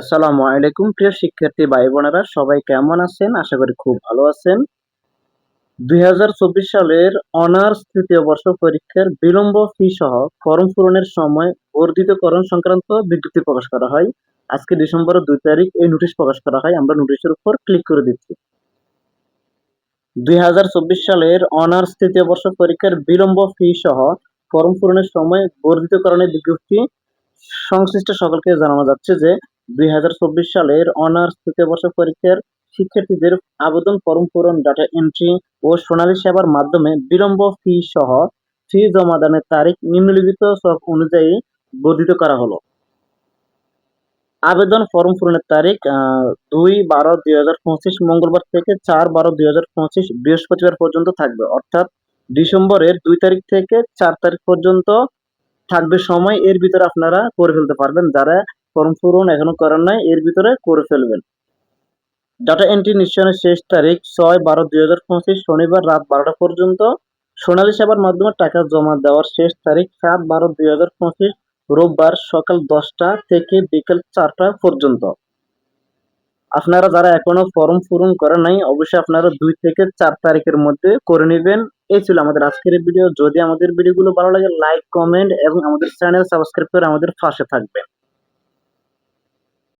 আসসালামু আলাইকুম, প্রিয় শিক্ষার্থী ভাই বোনেরা সবাই কেমন আছেন? আশা করি খুব ভালো আছেন। দুই হাজার চব্বিশ সালের অনার্স তৃতীয় বর্ষ পরীক্ষার বিলম্ব ফি সহ ফর্ম পূরণের সময় বর্ধিতকরণ সংক্রান্ত বিজ্ঞপ্তি প্রকাশ করা হয়। আজকে ডিসেম্বরের দুই তারিখ, এই নোটিশ প্রকাশ করা হয়। আমরা নোটিশের উপর ক্লিক করে দিচ্ছি। দুই হাজার চব্বিশ সালের অনার্স তৃতীয় বর্ষ পরীক্ষার বিলম্ব ফি সহ ফর্ম পূরণের সময় বর্ধিতকরণের বিজ্ঞপ্তি সংশ্লিষ্ট সকলকে জানানো যাচ্ছে যে সালের অনার্স তৃতীয় বর্ষ পরীক্ষার শিক্ষার্থীদের আবেদন ফর্ম পূরণ, ডাটা এন্ট্রি ও সোনালী সেবার মাধ্যমে বিলম্ব ফি সহ ফি জমাদানের তারিখ নিম্নলিখিত সব অনুযায়ী বর্ধিত করা হলো। আবেদন ফর্ম পূরণের তারিখ দুই বারো দুই হাজার পঁচিশ মঙ্গলবার থেকে চার বারো দুই হাজার পঁচিশ বৃহস্পতিবার পর্যন্ত থাকবে। অর্থাৎ ডিসেম্বরের দুই তারিখ থেকে চার তারিখ পর্যন্ত থাকবে সময়। এর ভিতরে আপনারা করে ফেলতে পারবেন। যারা ফর্ম পূরণ এখনও করেন নাই, এর ভিতরে করে ফেলবেন। ডাটা এন্ট্রি নিশ্চয়নের শেষ তারিখ ছয় বারো দুই হাজার পঁচিশ শনিবার রাত বারোটা পর্যন্ত। সোনালী সেবার মাধ্যমে টাকা জমা দেওয়ার শেষ তারিখ সাত বারো দুই হাজার পঁচিশ রোববার সকাল দশটা থেকে বিকেল চারটা পর্যন্ত। আপনারা যারা এখনও ফর্ম পূরণ করেন নাই, অবশ্যই আপনারা দুই থেকে চার তারিখের মধ্যে করে নেবেন। এই ছিল আমাদের আজকের ভিডিও। যদি আমাদের ভিডিওগুলো ভালো লাগে লাইক কমেন্ট এবং আমাদের চ্যানেল সাবস্ক্রাইব করে আমাদের পাশে থাকবেন।